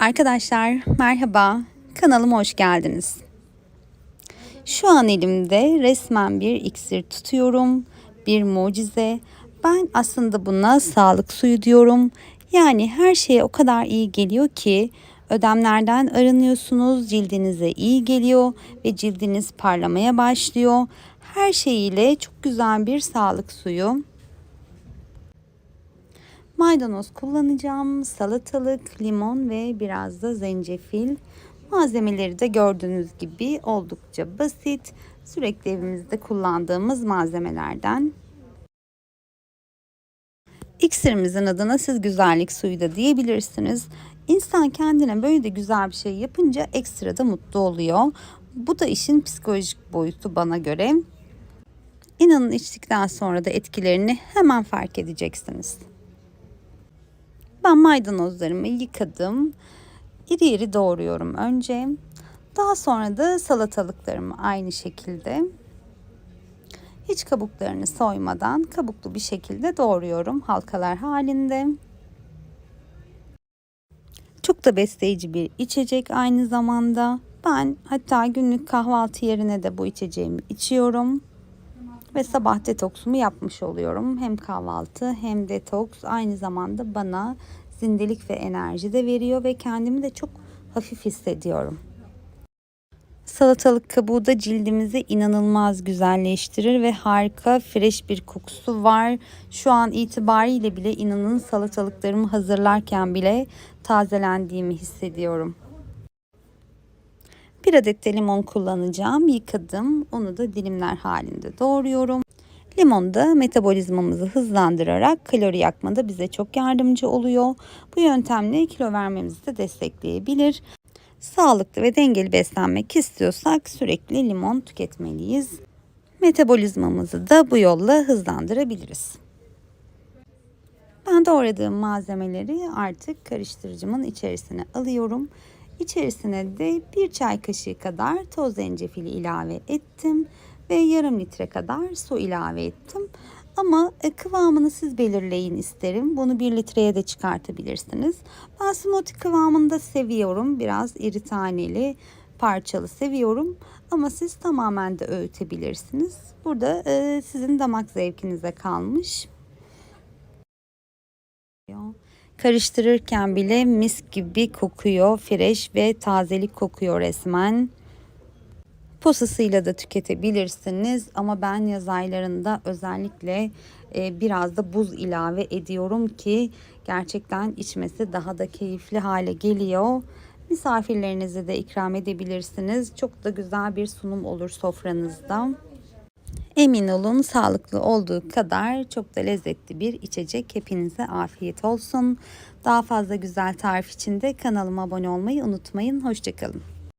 Arkadaşlar merhaba, kanalıma hoş geldiniz. Şu an elimde resmen bir iksir tutuyorum, bir mucize. Ben aslında buna sağlık suyu diyorum. Yani her şeye o kadar iyi geliyor ki ödemlerden arınıyorsunuz, cildinize iyi geliyor ve cildiniz parlamaya başlıyor. Her şeyiyle çok güzel bir sağlık suyu. Maydanoz kullanacağım, salatalık, limon ve biraz da zencefil. Malzemeleri de gördüğünüz gibi oldukça basit. Sürekli evimizde kullandığımız malzemelerden. İksirimizin adına siz güzellik suyu da diyebilirsiniz. İnsan kendine böyle de güzel bir şey yapınca ekstra da mutlu oluyor. Bu da işin psikolojik boyutu bana göre. İnanın içtikten sonra da etkilerini hemen fark edeceksiniz. Ben maydanozlarımı yıkadım. İri iri doğruyorum önce. Daha sonra da salatalıklarımı aynı şekilde hiç kabuklarını soymadan kabuklu bir şekilde doğruyorum halkalar halinde. Çok da besleyici bir içecek aynı zamanda. Ben hatta günlük kahvaltı yerine de bu içeceğimi içiyorum. Ve sabah detoksumu yapmış oluyorum. Hem kahvaltı hem detoks aynı zamanda bana zindelik ve enerji de veriyor ve kendimi de çok hafif hissediyorum. Salatalık kabuğu da cildimizi inanılmaz güzelleştirir ve harika fresh bir kokusu var. Şu an itibariyle bile inanın salatalıklarımı hazırlarken bile tazelendiğimi hissediyorum. Bir adet de limon kullanacağım. Yıkadım. Onu da dilimler halinde doğruyorum. Limon da metabolizmamızı hızlandırarak kalori yakmada bize çok yardımcı oluyor. Bu yöntemle kilo vermemizi de destekleyebilir. Sağlıklı ve dengeli beslenmek istiyorsak sürekli limon tüketmeliyiz. Metabolizmamızı da bu yolla hızlandırabiliriz. Ben doğradığım malzemeleri artık karıştırıcımın içerisine alıyorum. İçerisine de bir çay kaşığı kadar toz zencefili ilave ettim ve yarım litre kadar su ilave ettim. Ama e, kıvamını siz belirleyin isterim. Bunu bir litreye de çıkartabilirsiniz. Ben smoothie kıvamında seviyorum. Biraz iri taneli, parçalı seviyorum. Ama siz tamamen de öğütebilirsiniz. Burada e, sizin damak zevkinize kalmış. Karıştırırken bile mis gibi kokuyor. Fresh ve tazelik kokuyor resmen. Posasıyla da tüketebilirsiniz ama ben yaz aylarında özellikle e, biraz da buz ilave ediyorum ki gerçekten içmesi daha da keyifli hale geliyor. Misafirlerinize de ikram edebilirsiniz. Çok da güzel bir sunum olur sofranızda. Emin olun sağlıklı olduğu kadar çok da lezzetli bir içecek. Hepinize afiyet olsun. Daha fazla güzel tarif için de kanalıma abone olmayı unutmayın. Hoşçakalın.